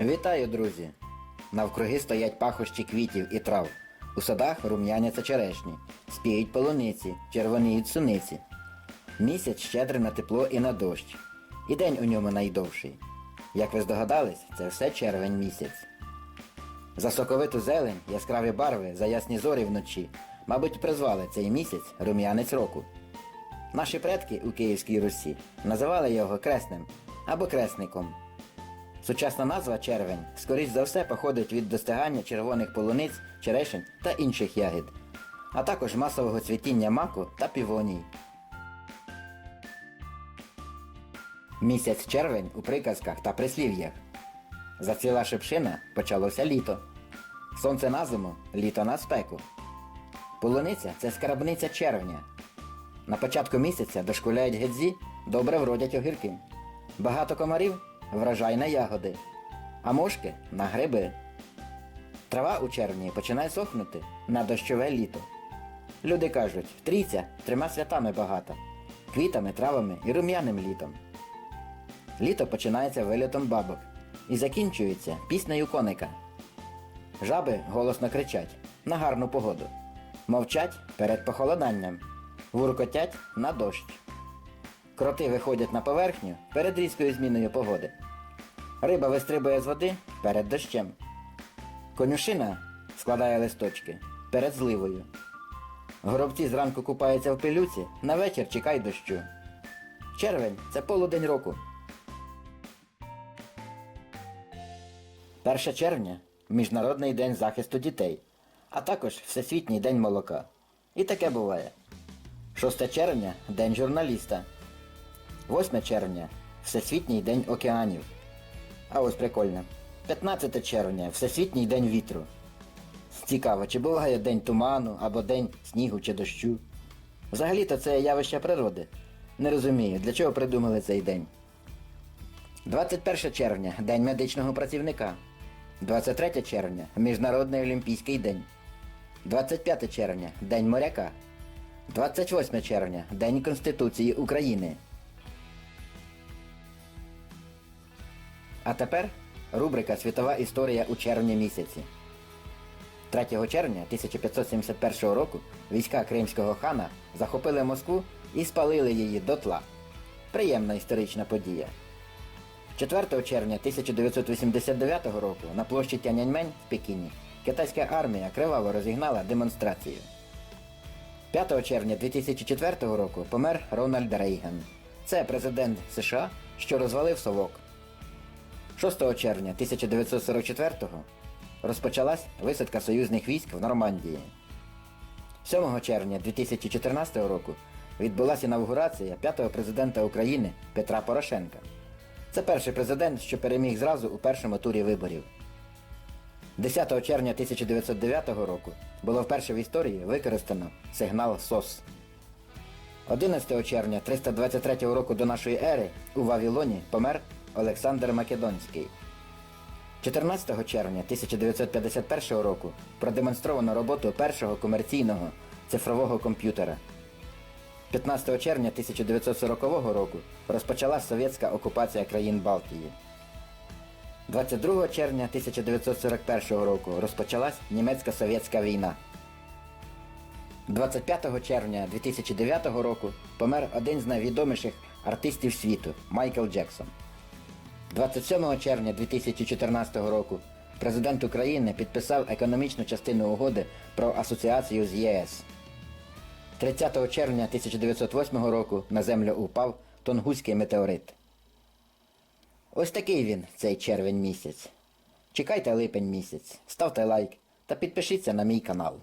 Вітаю, друзі! Навкруги стоять пахощі квітів і трав. У садах рум'яняться черешні, спіють полуниці, червоніють суниці. Місяць щедрий на тепло і на дощ. І день у ньому найдовший. Як ви здогадались, це все червень місяць. За соковиту зелень, яскраві барви, за ясні зорі вночі, мабуть, призвали цей місяць рум'янець року. Наші предки у Київській Русі називали його креснем або кресником. Сучасна назва червень, скоріш за все, походить від достигання червоних полуниць, черешень та інших ягід, а також масового цвітіння маку та півоній. Місяць червень у приказках та прислів'ях. Зацвіла шипшина, почалося літо. Сонце на зиму, літо на спеку. Полуниця це скарбниця червня. На початку місяця дошкуляють гедзі, добре вродять огірки. Багато комарів врожай на ягоди, а мошки на гриби. Трава у червні починає сохнути на дощове літо. Люди кажуть, трійця трьома святами багата, квітами, травами і рум'яним літом. Літо починається вилітом бабок і закінчується піснею коника. Жаби голосно кричать на гарну погоду, мовчать перед похолоданням, гуркотять на дощ. Кроти виходять на поверхню перед різкою зміною погоди. Риба вистрибує з води перед дощем. Конюшина складає листочки перед зливою. Горобці зранку купаються в пилюці, на вечір чекай дощу. Червень це полудень року. 1 червня Міжнародний день захисту дітей, а також Всесвітній день молока. І таке буває. 6 червня День журналіста. 8 червня Всесвітній день океанів. А ось прикольно. 15 червня Всесвітній день вітру. Цікаво, чи буває день туману або день снігу чи дощу. Взагалі-то це явище природи. Не розумію, для чого придумали цей день. 21 червня День медичного працівника. 23 червня Міжнародний олімпійський день. 25 червня День моряка. 28 червня День Конституції України. А тепер рубрика Світова історія у червні місяці. 3 червня 1571 року війська кримського хана захопили Москву і спалили її дотла. Приємна історична подія. 4 червня 1989 року на площі Тяньаньмень в Пекіні китайська армія криваво розігнала демонстрацію. 5 червня 2004 року помер Рональд Рейган. Це президент США, що розвалив совок. 6 червня 1944-го розпочалась висадка союзних військ в Нормандії. 7 червня 2014 року відбулася інавгурація п'ятого президента України Петра Порошенка. Це перший президент, що переміг зразу у першому турі виборів. 10 червня 1909 року було вперше в історії використано сигнал СОС. 11 червня 323 року до нашої ери у Вавилоні помер Олександр Македонський. 14 червня 1951 року продемонстровано роботу першого комерційного цифрового комп'ютера. 15 червня 1940 року розпочалась совєтська окупація країн Балтії. 22 червня 1941 року розпочалась німецько-совєтська війна. 25 червня 2009 року помер один з найвідоміших артистів світу Майкл Джексон. 27 червня 2014 року президент України підписав економічну частину угоди про асоціацію з ЄС. 30 червня 1908 року на землю упав Тонгуський метеорит. Ось такий він, цей червень місяць. Чекайте липень місяць, ставте лайк та підпишіться на мій канал.